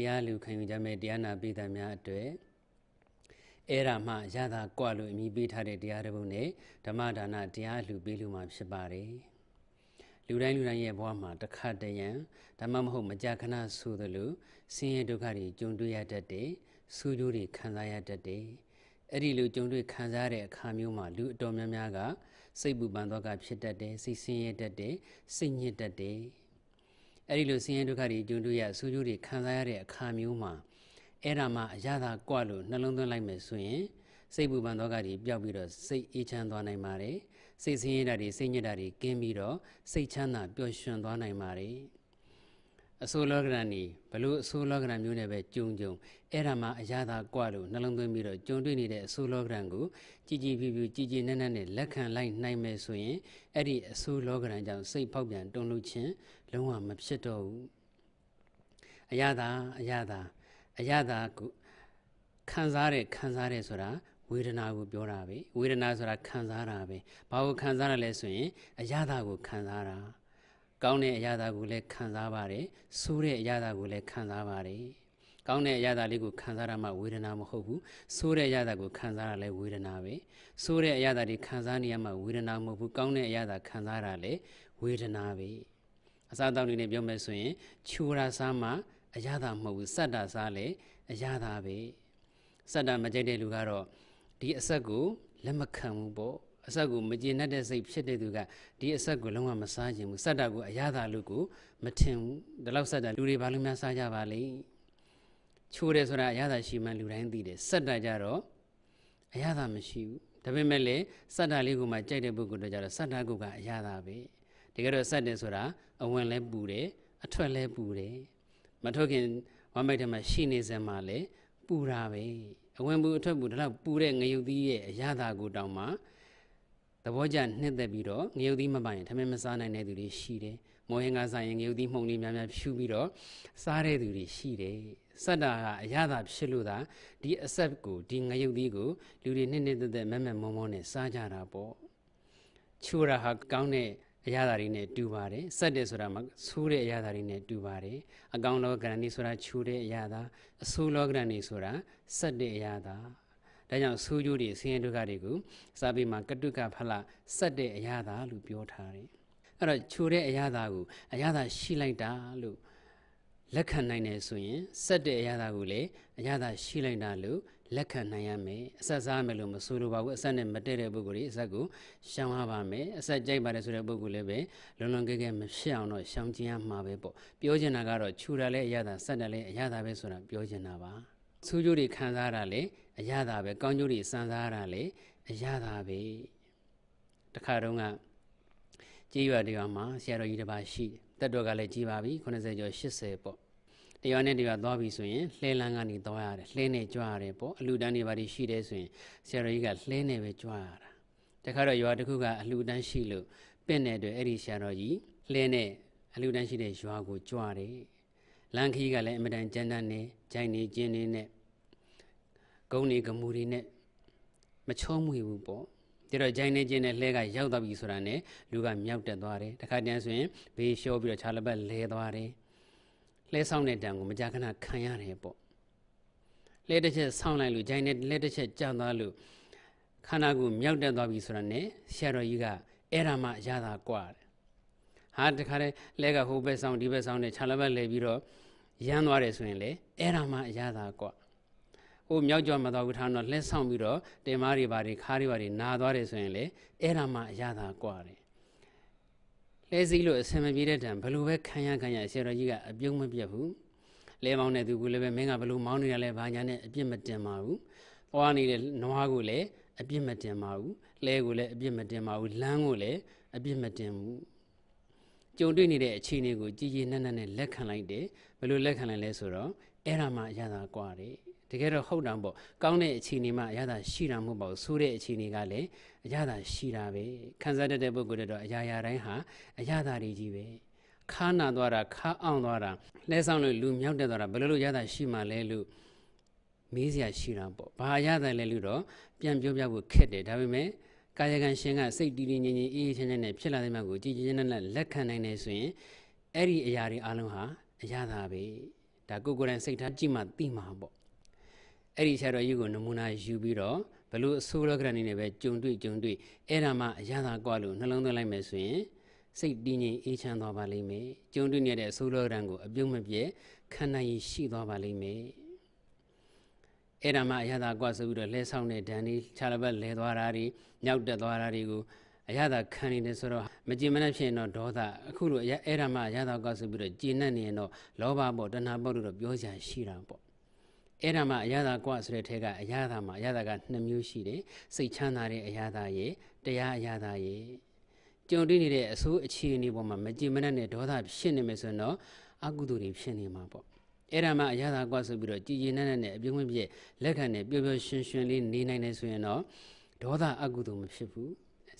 တရားလူခံယူကြမဲ့တရားနာပိသများအတွေ့အဲ့ဒါမှရတာကွာလို့အမိပေးထားတဲ့တရားတစ်ပုဒ်နဲ့ဓမ္မဒါနတရားလှူပေးလို့မှဖြစ်ပါတယ်လူတိုင်းလူတိုင်းရဲ့ဘဝမှာတစ်ခါတရံဓမ္မမဟုတ်မကြာခဏဆိုသလိုဆင်းရဲဒုက္ခတွေကြုံတွေ့ရတတ်တယ်ဆူးကြိုးတွေခံစားရတတ်တယ်အဲ့ဒီလိုကြုံတွေ့ခံစားတဲ့အခါမျိုးမှာလူအတော်များများကစိတ်ပူပန်တော့ကဖြစ်တတ်တယ်စိတ်ဆင်းရဲတတ်တယ်စိတ်ညစ်တတ်တယ် အဲ့ဒီလိုဆင်းရဲဒုက္ခတွေကြုံတွေ့ရဆူးကြိုးတွေခံစားရတဲ့အခါမျိုးမှာအဲ့ဒါမှအရသာကွလို့နှလုံးသွင်းလိုက်မယ်ဆိုရင်စိတ်ပူပန်တော့ကတွေပျောက်ပြီးတော့စိတ်အေးချမ်းသွားနိုင်ပါတယ်စိတ်ဆင်းရဲတာတွေစိတ်ညစ်တာတွေကင်းပြီးတော့စိတ်ချမ်းသာပျော်ရွှင်သွားနိုင်ပါတယ်အဆိုးလောကရဏီဘလို့အဆိုးလောကရဏမျိုးနဲ့ပဲကြုံကြုံအဲ့ဒါမှအရသာကွလို့နှလုံးသွင်းပြီးတော့ကြုံတွေ့နေတဲ့အဆိုးလောကရဏကိုကြည်ကြည်ဖြူဖြူကြည်ကြည်နက်နက်နဲ့လက်ခံလိုက်နိုင်မယ်ဆိုရင်အဲ့ဒီအဆိုးလောကရဏကြောင့်စိတ်ဖောက်ပြန်တုန်လှုပ်ခြင်း လုံးဝမဖြစ်တော့ဘူးအရသာအရသာအရသာကိုခံစားတဲ့ခံစားတဲ့ဆိုတာဝေဒနာကိုပြောတာပဲဝေဒနာဆိုတာခံစားတာပဲဘာကိုခံစားရလဲဆိုရင်အရသာကိုခံစားတာကောင်းတဲ့အရာသာကိုလည်းခံစားပါတယ်ဆိုးတဲ့အရာသာကိုလည်းခံစားပါတယ်ကောင်းတဲ့အရာသာလေးကိုခံစားရမှဝေဒနာမဟုတ်ဘူးဆိုးတဲ့အရာသာကိုခံစားရလဲဝေဒနာပဲဆိုးတဲ့အရာသာတွေခံစားနေရမှဝေဒနာမဟုတ်ဘူးကောင်းတဲ့အရာသာခံစားရလဲဝေဒနာပဲ အစားတောက်နေနဲ့ပြောမယ်ဆိုရင်ခြူရာစားမှအရာသာမဟုတ်ဘူးစတ္တာစားလဲအရာသာပဲစတ္တာမကြိုက်တဲ့လူကတော့ဒီအဆက်ကိုလက်မခံဘူးပေါ့အဆက်ကိုမကျေနပ်တဲ့စိတ်ဖြစ်တဲ့သူကဒီအဆက်ကိုလုံးဝမစားခြင်းဘူးစတ္တကိုအရသာလို့ကိုမထင်ဘူးဒီလောက်စတ္တလူတွေဘာလို့များစားကြပါလဲချိုးတယ်ဆိုတာအရသာရှိမှလူတိုင်းသိတယ်စတ္တကြတော့အရသာမရှိဘူးဒါပေမဲ့လည်းစတ္တလေးကိုမှကြိုက်တဲ့ပုဂ္ဂိုလ်တို့ကြတော့စတ္တကုတ်ကအရသာပဲ တကယ်တော့စက်တယ်ဆိုတာအဝင်လဲပူတယ်အထွက်လဲပူတယ်မထုတ်ခင်ဝမ်းမိုက်ထဲမှာရှိနေစမှာလဲပူတာပဲအဝင်ပူအထွက်ပူဒါတော့ပူတဲ့ငရုတ်သီးရဲ့အရသာကိုတောင်မှသဘောကျနှစ်သက်ပြီးတော့ငရုတ်သီးမပိုင်ထမင်းမစားနိုင်တဲ့သူတွေရှိတယ်မောဟင်္ဂဆိုင်ရင်ငရုတ်သီးမှုန်လေးများများဖြူပြီးတော့စားတဲ့သူတွေရှိတယ်စက်တာကအရသာဖြစ်လို့သာဒီအဆက်ကိုဒီငရုတ်သီးကိုလူတွေနှစ်နှစ်သက်သက်မက်မက်မောမောနဲ့စားကြတာပေါ့ချိုးတာဟာကောင်းတဲ့ အရာတွေနဲ့တူပါတယ်စက်တယ်ဆိုတာမဆိုးတဲ့အရာတွေနဲ့တူပါတယ်အကောင်လောကရဏီဆိုတာချိုးတဲ့အရာသာအဆိုးလောကရဏီဆိုတာစက်တဲ့အရာသာဒါကြောင့်ဆိုးကျိုးတွေဆင်းရဲဒုက္ခတွေကိုစာပေမှာကတုကဖလစက်တဲ့အရာသာလို့ပြောထားတယ်အဲ့တော့ချိုးတဲ့အရာသာကိုအရာသာရှိလိုက်တာလို့လက်ခံနိုင်တယ်ဆိုရင်စက်တဲ့အရာသာကိုလည်းအရာသာရှိလိုက်တာလို့ လက်ခံနိုင်ရမယ်အဆက်စားမယ်လို့မဆိုလိုပါဘူးအဆက်နဲ့မတည့်တဲ့ပုဂ္ဂိုလ်တွေအဆက်ကိုရှောင်ရပါမယ်အဆက်ကြိုက်ပါတယ်ဆိုတဲ့ပုဂ္ဂိုလ်လည်းပဲလွန်လွန်ကဲကဲမဖြစ်အောင်တော့ရှောင်ကျဉ်ရမှာပဲပေါ့ပြောချင်တာကတော့ခြူတာလည်းအရသာဆက်တယ်လည်းအရသာပဲဆိုတာပြောချင်တာပါဆူးကြိုးတွေခံစားရတာလည်းအရသာပဲကောင်းကျိုးတွေစံစားရတာလည်းအရသာပဲတခါတုန်းကကြေးရွာတရွာမှာဆရာတော်ကြီးတစ်ပါးရှိတယ်တက်တော်ကလည်းကြီးပါပြီ80ကျော်80ပေါ့ တရွာနဲ့တရွာသွားပြီဆိုရင်လှဲလန်းကနေသွားရတယ်လှဲနဲ့ကြွရတယ်ပေါ့အလူတန်းတွေဘာတွေရှိတယ်ဆိုရင်ဆရာတော်ကြီးကလှဲနဲ့ပဲကြွရတာတခါတော့ရွာတစ်ခုကအလူတန်းရှိလို့ပင့်တဲ့အတွက်အဲ့ဒီဆရာတော်ကြီးလှဲနဲ့အလူတန်းရှိတဲ့ရွာကိုကြွတယ်လမ်းခီးကလည်းအမတန်ကြမ်းတမ်းနေဂျိုင်းနေကျင်းနေနဲ့ဂုံနေကမူတွေနဲ့မချောမွေဘူးပေါ့ဒါတော့ဂျိုင်းနေချင်းနဲ့လှဲကရောက်သွားပြီဆိုတာနဲ့လူကမြောက်တက်သွားတယ်တခါတန်းဆိုရင်ဘေးလျှောပြီးတော့ခြာလပတ်လဲသွားတယ် လှဲဆောင်တဲ့တံကိုမကြာခဏခံရတယ်ပေါ့လှဲတစ်ချက်ဆောင်းလိုက်လို့ဂျိုင်းနဲ့လှဲတစ်ချက်ကြာသွားလို့ခန္ဓာကိုယ်မြောက်တက်သွားပြီဆိုတာနဲ့ဆရာတော်ကြီးကအဲ့ဒါမှရတာกว่าတယ်ဟာတခါတည်းလှဲကဟိုဘက်ဆောင်ဒီဘက်ဆောင်နဲ့ခြာလပတ်လဲပြီးတော့ရမ်းသွားတယ်ဆိုရင်လေအဲ့ဒါမှရတာกว่าဟိုမြောက်ကျော်မတော်ဘူးထားတော့လှဲဆောင်ပြီးတော့တင်မားတွေဘာတွေခါးတွေဘာတွေနာသွားတယ်ဆိုရင်လေအဲ့ဒါမှရတာกว่าတယ် လဲစည်းလို့အဆင်မပြေတဲ့တံဘလို့ပဲခံရခံရဆရာတော်ကြီးကအပြုံးမပြတ်ဘူးလဲမောင်းတဲ့သူကလည်းပဲမင်းကဘလို့မောင်းနေရလဲဘာညာနဲ့အပြစ်မတင်ပါဘူးသွားနေတဲ့နွားကိုလည်းအပြစ်မတင်ပါဘူးလဲကိုလည်းအပြစ်မတင်ပါဘူးလမ်းကိုလည်းအပြစ်မတင်ဘူးကြုံတွေ့နေတဲ့အခြေအနေကိုကြည်ကြည်နက်နက်နဲ့လက်ခံလိုက်တယ်ဘလို့လက်ခံလိုက်လဲဆိုတော့အဲ့ဒါမှအရသာကွာတယ် တကယ်တော့ဟုတ်တာပေါ့ကောင်းတဲ့အခြေအနေမှအရသာရှိတာမဟုတ်ပါဘူးဆိုးတဲ့အခြေအနေကလည်းအရသာရှိတာပဲခံစားတတ်တဲ့ပုဂ္ဂိုလ်တွေတော့အရာရာတိုင်းဟာအရသာတွေကြီးပဲခါနာသွားတာခါအောင်သွားတာလဲဆောင်လို့လူမြောက်တက်သွားတာဘယ်လိုလိုရတာရှိမှလဲလို့မေးစရာရှိတာပေါ့ဘာရတာလဲလို့တော့ပြန်ပြောပြဖို့ခက်တယ်ဒါပေမဲ့ကာယကံရှင်ကစိတ်တည်တည်ငြိမ်ငြိမ်အေးအေးချမ်းချမ်းနဲ့ဖြစ်လာတဲ့မြတ်ကိုကြည်ကြည်နက်နက်လက်ခံနိုင်နေဆိုရင်အဲ့ဒီအရာတွေအလုံးဟာအရသာပဲဒါကိုကိုယ်တိုင်စိတ်ထားကြည့်မှသိမှာပေါ့ အဲ့ဒီဆရာတော်ကြီးကိုနမူနာယူပြီးတော့ဘလို့အဆိုးလောကရအနေနဲ့ပဲကြုံတွေ့ကြုံတွေ့အဲ့ဒါမှအရသာကွာလို့နှလုံးသွင်းလိုက်မယ်ဆိုရင်စိတ်တည်ငြိမ်အေးချမ်းသွားပါလိမ့်မယ်ကြုံတွေ့နေတဲ့အဆိုးလောကရန်ကိုအပြုံးမပြဲခံနိုင်ရရှိသွားပါလိမ့်မယ်အဲ့ဒါမှအရသာကွာဆိုပြီးတော့လဲဆောင်တဲ့ဒဏ်လေးခြားတစ်ပတ်လဲသွားတာတွေမြောက်တက်သွားတာတွေကိုအရသာခံနေတယ်ဆိုတော့မကြင်မနဲ့ဖြစ်ရင်တော့ဒေါသအခုလိုအဲ့ဒါမှအရသာကွာဆိုပြီးတော့ကြည်နက်နေရင်တော့လောဘပေါ့တဏှာပေါ့လို့တော့ပြောစရာရှိတာပေါ့ အဲ့ဒါမှအရသာကွာဆိုတဲ့ထဲကအရသာမှအရသာကနှစ်မျိုးရှိတယ်စိတ်ချမ်းသာတဲ့အရသာရဲ့တရားအရသာရဲ့ကြုံတွေ့နေတဲ့အဆိုးအခြေအနေပေါ်မှာမကြင်မနဲ့ဒေါသဖြစ်နေမယ်ဆိုရင်တော့အကုသိုလ်တွေဖြစ်နေမှာပေါ့အဲ့ဒါမှအရသာကွာဆိုပြီးတော့ကြည်ရင်နဲ့နဲ့အပြုံးမပြည့်လက်ခံနဲ့ပျော်ပျော်ရွှင်ရွှင်လေးနေနိုင်တယ်ဆိုရင်တော့ဒေါသအကုသိုလ်မဖြစ်ဘူး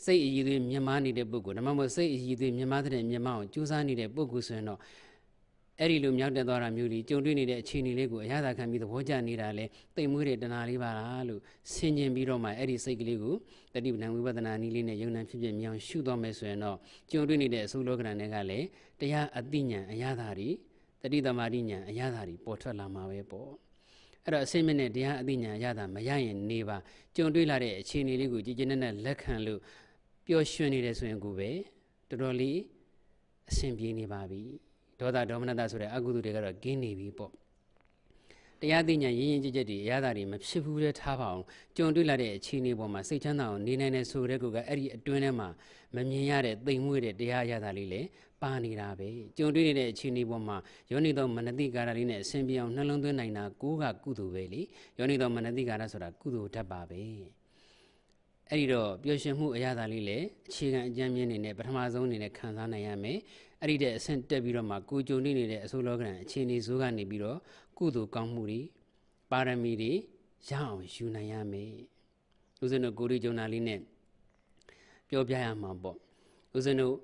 စိတ်အည်သွေးမြင်မာနေတဲ့ပုဂ္ဂိုလ်ဒါမှမဟုတ်စိတ်အည်သွေးမြင်မာတဲ့မြင်မာအောင်ကြိုးစားနေတဲ့ပုဂ္ဂိုလ်ဆိုရင်တော့ အဲ့ဒီလိုမြောက်တက်သွားတာမျိုးကြီးကြုံတွေ့နေတဲ့အခြေအနေလေးကိုအရသာခံပြီးသဘောကျနေတာလေတိမ်မွေးတဲ့တဏှာလေးပါလားလို့ဆင်ခြင်ပြီးတော့မှအဲ့ဒီစိတ်ကလေးကိုတတိပဏံဝိပဿနာနည်းလေးနဲ့ယုံနာဖြစ်ဖြစ်မြောင်ရှုသွားမယ်ဆိုရင်တော့ကြုံတွေ့နေတဲ့အဆိုးလောကရန်တွေကလည်းတရားအသိဉာဏ်အရသာတွေတတိသမารိဉာဏ်အရသာတွေပေါ်ထွက်လာမှာပဲပေါ့အဲ့တော့အစိမ့်မနဲ့တရားအသိဉာဏ်အရသာမရရင်နေပါကြုံတွေ့လာတဲ့အခြေအနေလေးကိုကြည်ကျနဲ့နဲ့လက်ခံလို့ပျော်ရွှင်နေတယ်ဆိုရင်ကိုပဲတော်တော်လေးအဆင်ပြေနေပါပြီ ဒေါသဒေါမနတဆိုတဲ့အကုသိုလ်တွေကတော့ကင်းနေပြီပေါ့တရားသိဉာဏ်ရင်းရင်းကြည်ကြည်တွေအရသာတွေမဖြစ်ဘူးတဲ့ထားပါအောင်ကြုံတွေ့လာတဲ့အခြေအနေပေါ်မှာစိတ်ချမ်းသာအောင်နေနိုင်တဲ့ဆိုတဲ့ကောကအဲ့ဒီအတွင်းထဲမှာမမြင်ရတဲ့သိမ်မွေ့တဲ့တရားအရသာလေးလည်းပါနေတာပဲကြုံတွေ့နေတဲ့အခြေအနေပေါ်မှာယောနိသောမနတိကာရလေးနဲ့အစဉ်ပြောင်းနှလုံးသွင်းနိုင်တာကိုကကုသိုလ်ပဲလေယောနိသောမနတိကာရဆိုတာကုသိုလ်တတ်ပါပဲအဲ့ဒီတော့ပျော်ရွှင်မှုအရသာလေးလည်းအခြေခံအကျမ်းမြင့်နေနဲ့ပထမဆုံးအနေနဲ့ခံစားနိုင်ရမယ် အဲ့ဒီတဲ့အဆင့်တက်ပြီးတော့မှကိုကြုံနေနေတဲ့အဆိုးလောကရန်အခြေအနေဇိုးကနေပြီးတော့ကုသိုလ်ကောင်းမှုတွေပါရမီတွေရအောင်ယူနိုင်ရမယ်ဦးဇင်းတို့ကိုရီဂျုံနာလေးနဲ့ပြောပြရမှာပေါ့ဦးဇင်းတို့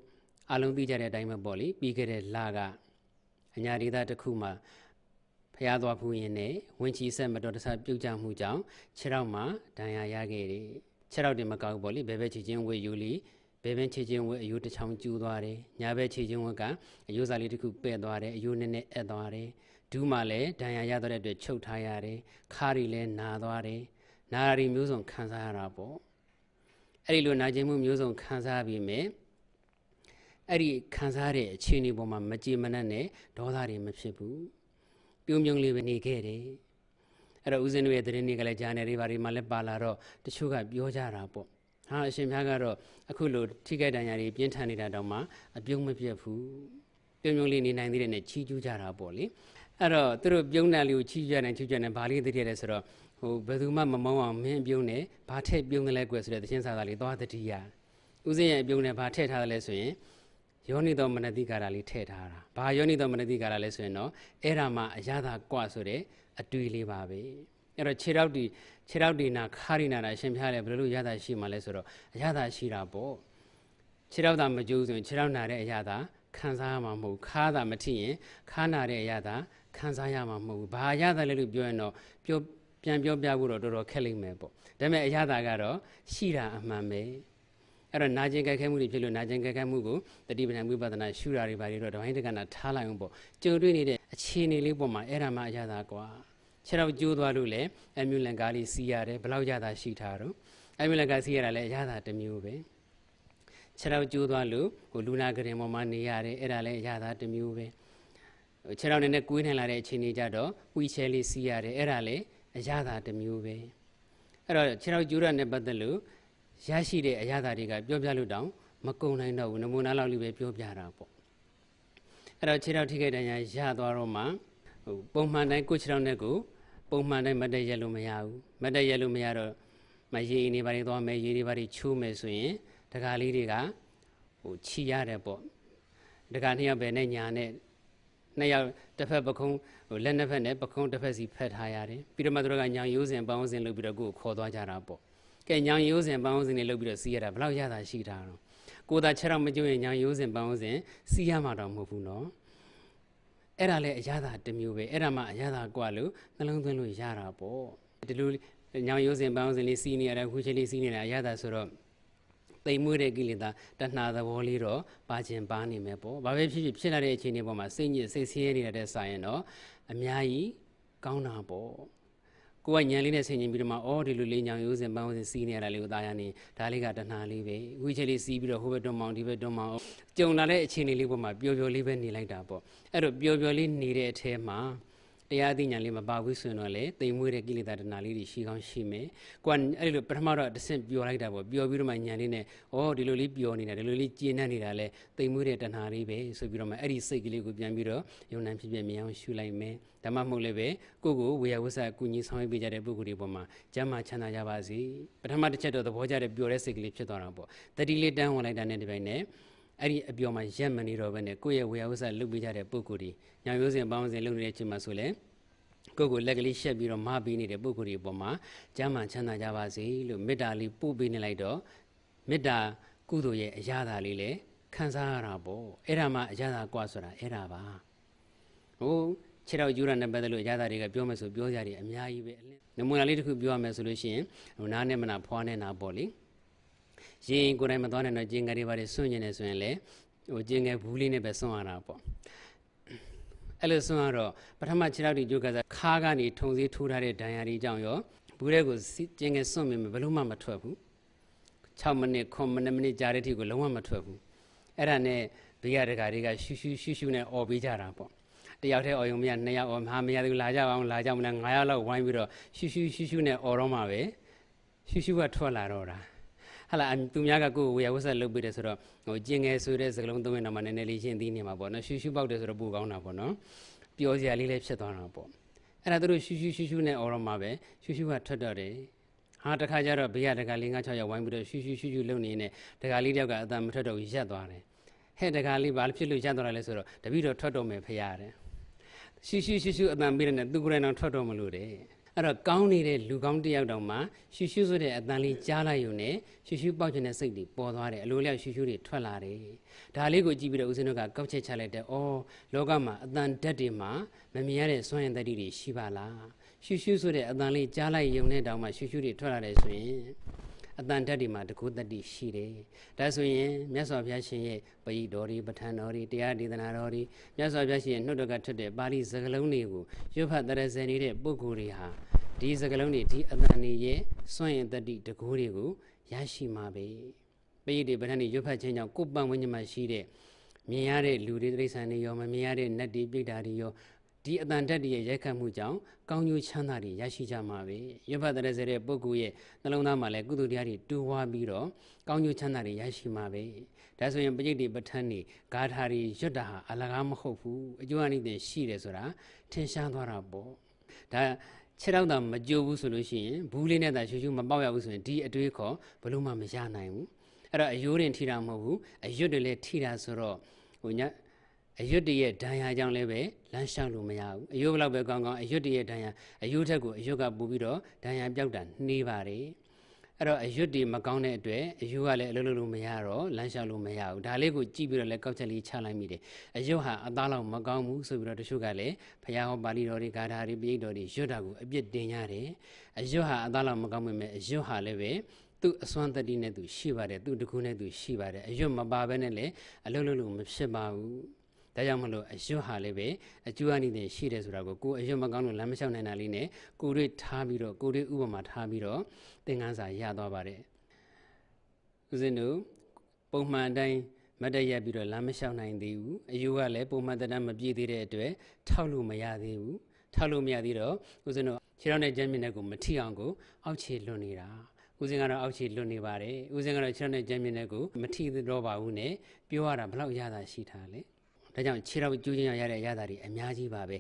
အလုံးသိကြတဲ့အတိုင်းပဲပေါ့လေပြီးခဲ့တဲ့လကအညာဒေသတစ်ခုမှာဖျားသွားဖူးရင်နဲ့ဝင်းချီဆက်မတော်တဆပြုတ်ကြမှုကြောင့်ခြေထောက်မှာဒဏ်ရာရခဲ့တယ်ခြေထောက်တင်မကောက်ဘူးပေါ့လေဘဲဘဲချီချင်းဝေယူလီ ဘဲဘင်းချီချင်းဝေအယိုးတစ်ချောင်းကျူးသွားတယ်ညာဘဲချီချင်းဝေကအယိုးစားလေးတစ်ခုပဲ့သွားတယ်အယိုးနည်းနည်းအက်သွားတယ်ဒူးမှလည်းဒဏ်ရာရတဲ့အတွက်ချုပ်ထားရတယ်ခါးရီလည်းနာသွားတယ်နာရီမျိုးစုံခံစားရတာပေါ့အဲ့ဒီလိုနာကျင်မှုမျိုးစုံခံစားပြီးမြဲအဲ့ဒီခံစားတဲ့အခြေအနေပေါ်မှာမကြည်မနှက်နဲ့ဒေါသတွေမဖြစ်ဘူးပြုံးပြုံးလေးပဲနေခဲ့တယ်အဲ့တော့ဦးဇင်းတို့ရဲ့သတင်းတွေကလည်းဂျာနယ်တွေဘာတွေမှလည်းပါလာတော့တချို့ကပြောကြတာပေါ့ ဟာအရှင်ဘုရားကတော့အခုလိုထိခိုက်ဒဏ်ရာတွေပြင်းထန်နေတာတောင်မှအပြုံးမပြတ်ဘူးပြုံးပြုံးလေးနေနိုင်သေးတယ်နဲ့ချီးကျူးကြတာပေါ့လေအဲ့တော့သူတို့ပြုံးတယ်လေးကိုချီးကျူးတယ်ချီးကျူးတယ်ဘာလေးသိရတယ်ဆိုတော့ဟိုဘယ်သူမှမမောင်းအောင်မင်းပြုံးတယ်ဘာထက်ပြုံးတယ်လဲကွယ်ဆိုတဲ့သချင်းစာသားလေးသွားတတိယဦးဇင်းရဲ့ပြုံးတယ်ဘာထည့်ထားတယ်လဲဆိုရင်ယောနိသောမနတိကာရလေးထည့်ထားတာဘာယောနိသောမနတိကာရလဲဆိုရင်တော့အဲ့ဒါမှအရသာကွဆိုတဲ့အတွေ့လေးပါပဲ အဲ့တော့ခြေထောက်ဒီခြေထောက်ဒီနာခါရီနာတာရှင်ဖျားလဲဘယ်လိုရသာရှိမှလဲဆိုတော့အရသာရှိတာပေါ့ခြေထောက်သာမကြိုးဆိုရင်ခြေထောက်နာတဲ့အရသာခံစားရမှာမဟုတ်ခါသာမထိရင်ခါနာတဲ့အရသာခံစားရမှာမဟုတ်ဘူးဘာအရသာလဲလို့ပြောရင်တော့ပြောပြန်ပြောပြဖို့တော့တော်တော်ခက်လိမ့်မယ်ပေါ့ဒါပေမဲ့အရသာကတော့ရှိတာအမှန်ပဲအဲ့တော့နာကျင်ကြိုက်ခဲမှုတွေဖြစ်လို့နာကျင်ကြိုက်ခဲမှုကိုတတိပဌာန်ဝိပဿနာရှုတာတွေဘာတွေတော့ဒဝိုင်းတက္ကနာထားလိုက်အောင်ပေါ့ကြုံတွေ့နေတဲ့အခြေအနေလေးပေါ်မှာအဲ့ဒါမှအရသာကွာ ခြေတော့ကျိုးသွားလို့လည်းအမြူလန်ကားလေးစီးရတယ်ဘယ်လောက်ရတာရှိထားတော့အမြူလန်ကားစီးရတာလည်းအရသာတစ်မျိုးပဲခြေတော့ကျိုးသွားလို့ဟိုလူနာကရင်ပေါ်မှာနေရတယ်အဲ့ဒါလည်းအရသာတစ်မျိုးပဲခြေတော့နည်းနည်းကွေးနိုင်လာတဲ့အခြေအနေကြတော့ဝီချဲလေးစီးရတယ်အဲ့ဒါလည်းအရသာတစ်မျိုးပဲအဲ့တော့ခြေတော့ကျိုးရတဲ့ပတ်သက်လို့ရရှိတဲ့အရသာတွေကပြောပြလို့တောင်မကုံနိုင်တော့ဘူးနမူနာလောက်လေးပဲပြောပြတာပေါ့အဲ့တော့ခြေတော့ထိခိုက်တန်ရာရသွားတော့မှဟိုပုံမှန်တိုင်းကိုခြေတော့နဲ့ကို ပုံမှန်တိုင်းမတ်တက်ရက်လို့မရဘူးမတ်တက်ရက်လို့မရတော့မရေနေပါလေသွားမယ်ရေတွေပါလေချိုးမယ်ဆိုရင်တကားလေးတွေကဟိုခြီရတယ်ပေါ့တကားနှစ်ယောက်ပဲနဲ့ညာနဲ့နှစ်ယောက်တစ်ဖက်ပခုံးဟိုလက်နှစ်ဖက်နဲ့ပခုံးတစ်ဖက်စီဖက်ထားရတယ်ပြီးတော့မှတို့ကညာရိုးစင်ပေါင်းစင်လုပ်ပြီးတော့ကိုယ်ခေါ်သွားကြတာပေါ့ကဲညာရိုးစင်ပေါင်းစင်တွေလုပ်ပြီးတော့စီးရတာဘယ်လောက်ရတာရှိတာတော့ကိုယ်သာခြေတော့မကြွရင်ညာရိုးစင်ပေါင်းစင်စီးရမှာတော့မဟုတ်ဘူးနော် အဲ့ဒါလည်းအရသာတစ်မျိုးပဲအဲ့ဒါမှအရသာกว่าလို့နှလုံးသွင်းလို့ရတာပေါ့ဒီလိုညောင်ရိုးစင်ပေါင်းစင်လေးစီးနေရတာခုချင်းလေးစီးနေတာအရသာဆိုတော့ တိမ်မွေးတဲ့ကိလေသာတဏှာသဘောလေးတော့ပါခြင်းပါနေမယ်ပေါ့ဘာပဲဖြစ်ဖြစ်ဖြစ်လာတဲ့အခြေအနေပေါ်မှာစိတ်ညစ်စိတ်ဆင်းရဲနေတဲ့စာရင်တော့အများကြီးကောင်းတာပေါ့ ကိုကညံလေးနဲ့ဆင်ញင်ပြီးတော့မှအော်ဒီလိုလေးညောင်ရိုးစင်ပန်းစင်စီးနေရတာလေးကိုသားရနေဒါလေးကတဏှာလေးပဲဝိချက်လေးစီးပြီးတော့ဟိုဘက်တွန်းမောင်ဒီဘက်တွန်းမောင်ကြုံလာတဲ့အခြေအနေလေးပေါ်မှာပျော်ပျော်လေးပဲနေလိုက်တာပေါ့အဲ့တော့ပျော်ပျော်လေးနေတဲ့အထဲမှာ တရားသိညာလေးမပါဘူးဆိုရင်တော့လေတိမ်မွေးတဲ့ကိလေသာတဏှာလေးတွေရှိကောင်းရှိမယ်။ကိုကအဲ့လိုပထမတော့တစ်ဆင့်ပျော်လိုက်တာပေါ့ပျော်ပြီးတော့မှညာလေးနဲ့ဩဒီလိုလေးပျော်နေတာဒီလိုလေးကျဉ်းနေနေတာလေတိမ်မွေးတဲ့တဏှာလေးပဲဆိုပြီးတော့မှအဲ့ဒီစိတ်ကလေးကိုပြန်ပြီးတော့ယုံနှံဖြစ်ဖြစ်မြင်အောင်ရှုလိုက်မယ်။ဓမ္မမဟုတ်လည်းပဲကိုကိုဝေယဝဆအကူကြီးဆောင်ရွက်ပေးကြတဲ့ပုဂ္ဂိုလ်တွေပေါ်မှာကျမ်းမာချမ်းသာကြပါစေ။ပထမတစ်ချက်တော့သဘောကျတဲ့ပျော်တဲ့စိတ်ကလေးဖြစ်သွားတာပေါ့။တတိလေးတန်းဝင်လိုက်တာနဲ့ဒီပိုင်းနဲ့ အဲ့ဒီအပျော်မှာရက်မနေတော့ဘဲနဲ့ကိုယ့်ရဲ့ဝေယဝဆလုပ်ပေးကြတဲ့ပုဂ္ဂိုလ်တွေညာရိုးစင်ပေါင်းစင်လုပ်နေတဲ့အချိန်မှာဆိုလဲကိုယ့်ကိုလက်ကလေးရှက်ပြီးတော့မပေးနေတဲ့ပုဂ္ဂိုလ်တွေအပေါ်မှာကျမ်းမာချမ်းသာကြပါစေလို့မေတ္တာလေးပို့ပေးနေလိုက်တော့မေတ္တာကုသိုလ်ရဲ့အရာသာလေးလည်းခံစားရတာပေါ့အဲ့ဒါမှအရာသာกว่าဆိုတာအဲ့ဒါပါဟိုခြေတော်ယူရတဲ့ပတ်သက်လို့အရာသာတွေကပြောမယ်ဆိုပြောကြတယ်အများကြီးပဲနမူနာလေးတစ်ခုပြောရမယ်ဆိုလို့ရှိရင်ဟိုနားနဲ့မနာဖွားနဲ့နာပေါ့လေ ရင်ကိုယ်တိုင်မသွားနဲ့တော့ကျင်ငယ်တွေပါတယ်ဆွန့်ကျင်နေဆိုရင်လေဟိုကျင်ငယ်ဘူးလေးနဲ့ပဲဆွန့်ရတာပေါ့အဲ့လိုဆွန့်ရတော့ပထမခြေထောက်တွေကြိုးကစားခါးကနေထုံစည်းထိုးထားတဲ့ဒဏ်ရာတွေကြောင့်ရောဘူးတဲ့ကိုကျင်ငယ်ဆွန့်မိမယ်ဘယ်လို့မှမထွက်ဘူး6မိနစ်9မိနစ်မိနစ်ကြာတဲ့အထိကိုလုံးဝမထွက်ဘူးအဲ့ဒါနဲ့ဘေးရတကာတွေကရှူးရှူးရှူးရှူးနဲ့អော်ပေးကြတာပေါ့တယောက်တည်းអော်ယုံမရနှစ်ယောက်អော်မဟာမရသူလာကြပါအောင်လာကြမလား9ယောက်လောက်ဝိုင်းပြီးတော့ရှူးရှူးရှူးရှူးနဲ့អော်တော့မှပဲရှူးရှူးကထွက်လာတော့တာ ဟာလာသူများကကိုယ်ဝေယဝဆက်လုပ်ပေးတယ်ဆိုတော့ဟိုကျင်ငယ်ဆိုတဲ့စကလုံးသုံးရင်တော့မှနည်းနည်းလေးရှင်းသိနေမှာပေါ့နော်ရှူးရှူးပေါက်တယ်ဆိုတော့ပိုကောင်းတာပေါ့နော်ပျော်စရာလေးလည်းဖြစ်သွားတာပေါ့အဲ့ဒါသူတို့ရှူးရှူးရှူးရှူးနဲ့អော်တော့မှပဲရှူးရှူးကထွက်တော့တယ်ဟာတခါကျတော့ဘေးကတခါလေး၅6ရောက်ဝိုင်းပြီးတော့ရှူးရှူးရှူးရှူးလုပ်နေနေတခါလေးတယောက်ကအတန်မထွက်တော့ဘူးရက်သွားတယ်ဟဲ့တခါလေးဘာဖြစ်လို့ရက်သွားတာလဲဆိုတော့တပည့်တော်ထွက်တော့မယ်ဖရတယ်ရှူးရှူးရှူးရှူးအတန်ပေးတယ်နဲ့သူကိုယ်တိုင်တော့ထွက်တော့မလို့တဲ့ အဲ့တော့ကောင်းနေတဲ့လူကောင်းတယောက်တောင်မှရှူရှူဆိုတဲ့အတန်လေးကြားလိုက်ရုံနဲ့ရှူရှူပေါက်ချင်တဲ့စိတ်တွေပေါ်သွားတယ်အလိုလျောက်ရှူရှူတွေထွက်လာတယ်ဒါလေးကိုကြည့်ပြီးတော့ဦးဇင်းတို့ကကောက်ချက်ချလိုက်တဲ့ဩလောကမှာအတန်ဓာတ်တွေမှာမမြင်ရတဲ့စွမ်းရည်တတိတွေရှိပါလားရှူရှူဆိုတဲ့အတန်လေးကြားလိုက်ရုံနဲ့တောင်မှရှူရှူတွေထွက်လာတယ်ဆိုရင် အတန်ဓာတ်တွေမှာတကူတတိရှိတယ်ဒါဆိုရင်မြတ်စွာဘုရားရှင်ရဲ့ပရိတော်ရီပဋ္ဌာန်တော်ရီတရားဒေသနာတော်ရီမြတ်စွာဘုရားရှင်ရဲ့နှုတ်တော်ကထွက်တဲ့ပါဠိစကားလုံးတွေကိုရွတ်ဖတ်တရဇယ်နေတဲ့ပုဂ္ဂိုလ်တွေဟာဒီစကလုံးတွေဒီအတန်တွေရဲ့စွန့်ရင်တတိတကူတွေကိုရရှိမှာပဲပိဋိဗဒန်တွေရွတ်ဖတ်ခြင်းကြောင့်ကိုယ်ပံဝိညာဉ်မှာရှိတဲ့မြင်ရတဲ့လူတွေတိရစ္ဆာန်တွေရောမမြင်ရတဲ့နတ်တွေပြိတ္တာတွေရော ဒီအတန်တက်တွေရဲ့ရိုက်ခတ်မှုကြောင့်ကောင်းကျိုးချမ်းသာတွေရရှိကြမှာပဲရွတ်ဖတ်တဲ့စေတဲ့ပုဂ္ဂိုလ်ရဲ့နှလုံးသားမှာလည်းကုသိုလ်တရားတွေတူဝါပြီးတော့ကောင်းကျိုးချမ်းသာတွေရရှိမှာပဲဒါဆိုရင်ပဋိတိပဋ္ဌာန်းတွေဂါထာတွေရွတ်တာဟာအလကားမဟုတ်ဘူးအကျိုးအနိသင်ရှိတယ်ဆိုတာထင်ရှားသွားတာပေါ့ဒါခြေတော့တာမကြိုးဘူးဆိုလို့ရှိရင်ဘူးလေးနဲ့သာရှူရှူမပေါက်ရဘူးဆိုရင်ဒီအတွေးခေါ်ဘလို့မှမရနိုင်ဘူးအဲ့တော့အယိုးတင်ထိတာမဟုတ်ဘူးအရွတ်တွေလည်းထိတာဆိုတော့ဟိုည အရွတ်တရဲ့ဒဏ်ရာကြောင့်လည်းပဲလမ်းလျှောက်လို့မရဘူးအယိုးဘလောက်ပဲကောင်းကောင်းအရွတ်တရဲ့ဒဏ်ရာအယိုးထက်ကိုအရွတ်ကပူပြီးတော့ဒဏ်ရာပြောက်တာနှေးပါတယ်အဲ့တော့အရွတ်တွေမကောင်းတဲ့အတွက်အယူကလည်းအလုပ်လုပ်လို့မရတော့လမ်းလျှောက်လို့မရဘူးဒါလေးကိုကြည့်ပြီးတော့လည်းကောက်ချက်လေးချလိုက်မိတယ်အရွတ်ဟာအသားလောက်မကောင်းဘူးဆိုပြီးတော့တချို့ကလည်းဘုရားဟောပါဠိတော်တွေဂါထာတွေပိဋကတော်တွေရွတ်တာကိုအပြစ်တင်ရတယ်အရွတ်ဟာအသားလောက်မကောင်းပေမဲ့အရွတ်ဟာလည်းပဲသူအစွမ်းတတိနဲ့သူရှိပါတယ်သူတကူနဲ့သူရှိပါတယ်အရွတ်မပါဘဲနဲ့လည်းအလုပ်လုပ်လို့မဖြစ်ပါဘူး ဒါကြောင့်မလို့အရွတ်ဟာလည်းပဲအကျိုးအနိသင်ရှိတယ်ဆိုတာကိုကိုအရွတ်မကောင်းလို့လမ်းမလျှောက်နိုင်တာလေးနဲ့ကိုတွေထားပြီးတော့ကိုတွေဥပမာထားပြီးတော့သင်ခန်းစာရသွားပါတယ်ဦးဇင်းတို့ပုံမှန်အတိုင်းမတ်တရက်ပြီးတော့လမ်းမလျှောက်နိုင်သေးဘူးအယူကလည်းပုံမှန်တမ်းမပြည့်သေးတဲ့အတွက်ထောက်လို့မရသေးဘူးထောက်လို့မရသေးတော့ဦးဇင်းတို့ခြေထောက်နဲ့ကြမ်းမြင့်တဲ့ကိုမထိအောင်ကိုအောက်ခြေလွတ်နေတာဦးစင်ကတော့အောက်ခြေလွတ်နေပါတယ်ဦးစင်ကတော့ခြေထောက်နဲ့ကြမ်းမြင့်တဲ့ကိုမထိတော့ပါဘူးနဲ့ပြောရတာဘလောက်ရတာရှိထားလဲ ဒါကြောင့်ခြေထောက်ကျူးချင်းရတဲ့ရတာတွေအများကြီးပါပဲ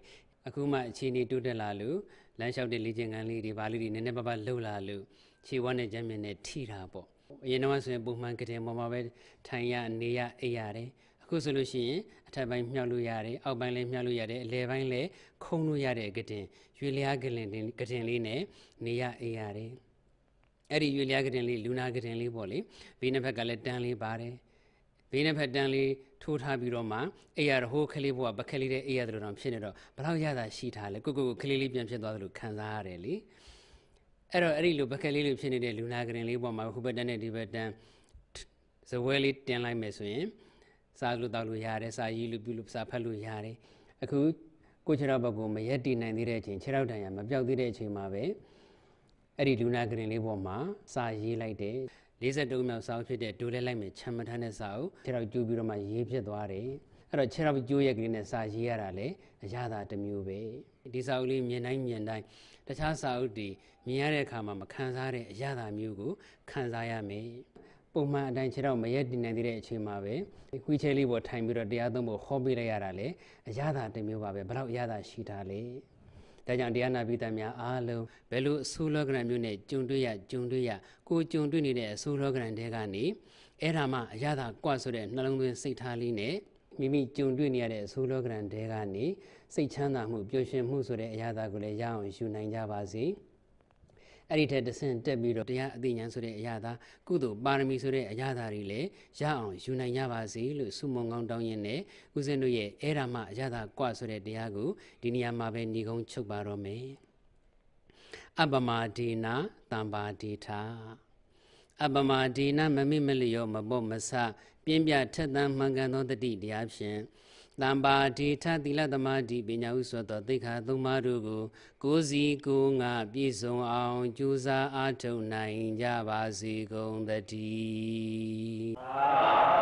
အခုမှအခြေအနေတိုးတက်လာလို့လမ်းလျှောက်တဲ့လေ့ကျင့်ခန်းလေးတွေဘာလေးတွေနည်းနည်းပါးပါးလှုပ်လာလို့ခြေဝါးနဲ့ကြမ်းမြင်နဲ့ထိတာပေါ့အရင်တော့ဆိုရင်ပုံမှန်ကတင်ပေါ်မှာပဲထိုင်ရနေရအိပ်ရတယ်အခုဆိုလို့ရှိရင်အထက်ပိုင်းမြောက်လို့ရတယ်အောက်ပိုင်းလည်းမြောက်လို့ရတယ်အလယ်ပိုင်းလည်းခုံလို့ရတဲ့ကတင်ရွေလျားကတင်ကတင်လေးနဲ့နေရအိပ်ရတယ်အဲ့ဒီရွေလျားကတင်လေးလူနာကတင်လေးပေါ့လေဘေးနှစ်ဖက်ကလည်းတန်းလေးပါတယ် ဘေးနှစ်ဖက်တန်းလေးထိုးထားပြီးတော့မှအိရဟိုးခလေးဘွားပခက်လေးတဲ့အိရတို့တော့ဖြစ်နေတော့ဘလောက်ရတာရှိထားလဲကိုကိုကိုခလေးလေးပြန်ဖြစ်သွားသလိုခံစားရတယ်လေအဲ့တော့အဲ့ဒီလိုပကက်လေးလိုဖြစ်နေတဲ့လူနာကရင်လေးပေါ်မှာဟိုဘက်တန်းနဲ့ဒီဘက်တန်းဇပွဲလေးတင်လိုက်မယ်ဆိုရင်စားလို့တောက်လို့ရတယ်စားရည်လို့ပြုလို့စားဖတ်လို့ရတယ်အခုကိုခြေထောက်ဘက်ကိုမရက်တည်နိုင်သေးတဲ့အချိန်ခြေထောက်တန်ရမပြောက်သေးတဲ့အချိန်မှာပဲအဲ့ဒီလူနာကရင်လေးပေါ်မှာစာရေးလိုက်တယ် 52မြောက်စာအုပ်ဖြစ်တဲ့ဒိုးလဲလိုက်မယ်ချမ်းမထမ်းတဲ့စာအုပ်ခြေထောက်ကျိုးပြီးတော့မှရေးဖြစ်သွားတယ်အဲ့တော့ခြေထောက်ကျိုးရက်ကလေးနဲ့စာရေးရတာလေအရသာတစ်မျိုးပဲဒီစာအုပ်လေးမြင်တိုင်းမြင်တိုင်းတခြားစာအုပ်တွေမြင်ရတဲ့အခါမှာမခံစားတဲ့အရသာမျိုးကိုခံစားရမယ်ပုံမှန်အတိုင်းခြေတော့မရက်တည်နိုင်သေးတဲ့အချိန်မှာပဲခွေးချဲလေးပေါ်ထိုင်ပြီးတော့တရားသုံးဖို့ဟောပေးလိုက်ရတာလေအရသာတစ်မျိုးပါပဲဘယ်တော့အရသာရှိတာလဲ ဒါကြောင့်တရားနာပိသများအားလုံးဘယ်လိုအဆိုးလောကရန်မျိုးနဲ့ကြုံတွေ့ရကြုံတွေ့ရကိုကြုံတွေ့နေတဲ့အဆိုးလောကရန်တွေကနေအဲ့ဒါမှအရသာကွဆိုတဲ့နှလုံးသွင်းစိတ်ထားလေးနဲ့မိမိကြုံတွေ့နေရတဲ့အဆိုးလောကရန်တွေကနေစိတ်ချမ်းသာမှုပျော်ရွှင်မှုဆိုတဲ့အရသာကိုလည်းရအောင်ယူနိုင်ကြပါစေ။ အဲ့ဒီထက်တဆင့်တက်ပြီးတော့တရားအသိဉာဏ်ဆိုတဲ့အရာသာကုသိုလ်ပါရမီဆိုတဲ့အရာသာတွေလည်းရအောင်ယူနိုင်ကြပါစေလို့ဆုမွန်ကောင်းတောင်းရင်းနဲ့ဦးဇင်းတို့ရဲ့အဲ့ဒါမှအရာသာကွဆိုတဲ့တရားကိုဒီနေရာမှာပဲညီကုန်းချုပ်ပါတော့မယ်အပမဒေနာတံပါဒေထာအပမဒေနာမမိမလျောမပေါ့မဆပြင်းပြထက်သန်မှန်ကန်သောတတိတရားဖြင့် တံပါတိထသီလသမာဓိပညာဥဆိုသောသိက္ခာသုံးပါးတို့ကိုကိုယ်စီကိုယ်ငါပြည့်စုံအောင်ကြိုးစားအားထုတ်နိုင်ကြပါစေကုန်သတည်း